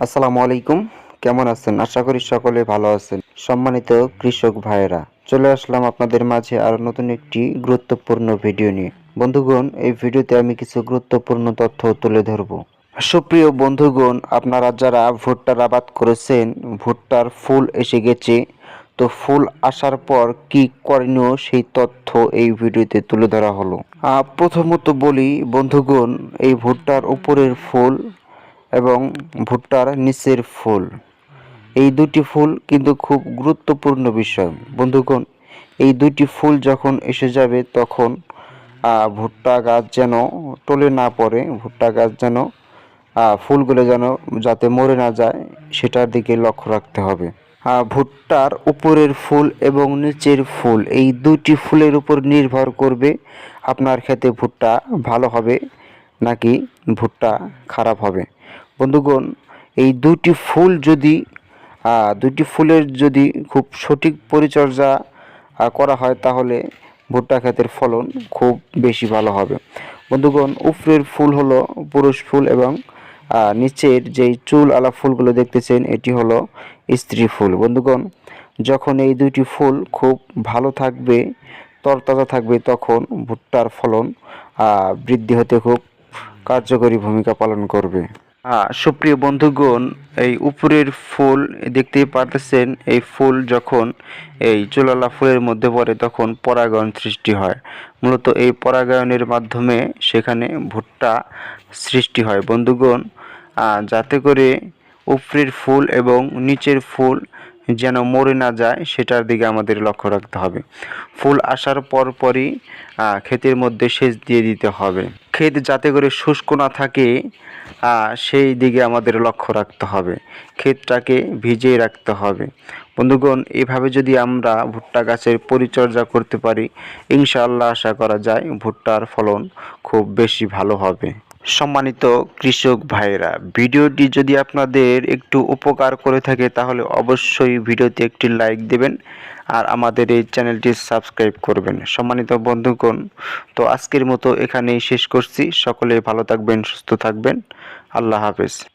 আসসালামু আলাইকুম। কেমন আছেন? আশা করি সকলে ভালো আছেন। সম্মানিত কৃষক ভাইয়েরা, চলে আসলাম আপনাদের মাঝে আরও নতুন একটি গুরুত্বপূর্ণ ভিডিও নিয়ে। বন্ধুগণ, এই ভিডিওতে আমি কিছু গুরুত্বপূর্ণ তথ্য তুলে ধরব। সুপ্রিয় বন্ধুগণ, আপনারা যারা ভুট্টার আবাদ করেছেন, ভুট্টার ফুল এসে গেছে, তো ফুল আসার পর কি করণীয় সেই তথ্য এই ভিডিওতে তুলে ধরা হলো। প্রথমত বলি, বন্ধুগণ, এই ভুট্টার উপরের ফুল এবং ভুট্টার নিচের ফুল। এই দুটি ফুল কিন্তু খুব গুরুত্বপূর্ণ বিষয়। বন্ধুগণ, এই দুটি ফুল যখন এসে যাবে, তখন ভুট্টা গাছ যেন টলে না পড়ে, ভুট্টা গাছ যেন ফুলগুলো যেন, যাতে মরে না যায়, সেটার দিকে লক্ষ্য রাখতে হবে। ভুট্টার উপরের ফুল এবং নিচের ফুল, এই দুটি ফুলের উপর নির্ভর করবে আপনার খেতে ভুট্টা ভালো হবে নাকি ভুট্টা খারাপ হবে? বন্ধুগণ, এই দুটি ফুল যদি দুটি ফুলের যদি খুব সঠিক পরিচর্যা করা হয়, তাহলে ভুট্টা ক্ষেতের ফলন খুব বেশি ভালো হবে। বন্ধুগণ উপরের ফুল হলো পুরুষ ফুল এবং নিচের যেই চুল আলা ফুলগুলো দেখতেছেন, এটি হলো স্ত্রী ফুল। বন্ধুগণ, যখন এই দুইটি ফুল খুব ভালো থাকবে, তরতাজা থাকবে, তখন ভুট্টার ফলন বৃদ্ধি হতে খুব কার্যকরী ভূমিকা পালন করবে। হ্যাঁ সুপ্রিয় বন্ধুগণ, এই উপরের ফুল দেখতেই পারতেছেন, এই ফুল যখন এই চুলালা ফুলের মধ্যে পড়ে তখন পরাগায়ন সৃষ্টি হয়। মূলত এই পরাগায়নের মাধ্যমে সেখানে ভুট্টা সৃষ্টি হয়। বন্ধুগণ যাতে করে উপরের ফুল এবং নিচের ফুল যেন মরে না যায়, সেটার দিকে আমাদের লক্ষ্য রাখতে হবে। ফুল আসার পরপরই ক্ষেতের মধ্যে সেচ দিয়ে দিতে হবে। ক্ষেত যাতে করে শুষ্ক না থাকে সেই দিকে আমাদের লক্ষ্য রাখতে হবে। ক্ষেতটাকে ভিজিয়ে রাখতে হবে। বন্ধুগণ, এভাবে যদি আমরা ভুট্টা গাছের পরিচর্যা করতে পারি, ইনশাআল্লাহ আশা করা যায় ভুট্টার ফলন খুব বেশি ভালো হবে। সম্মানিত কৃষক ভাইয়েরা, ভিডিওটি যদি আপনাদের একটু উপকার করে থাকে, তাহলে অবশ্যই ভিডিওতে একটি লাইক দেবেন আর আমাদের এই চ্যানেলটি সাবস্ক্রাইব করবেন। সম্মানিত বন্ধুগণ, তো আজকের মতো এখানেই শেষ করছি। সকলে ভালো থাকবেন, সুস্থ থাকবেন। আল্লাহ হাফেজ।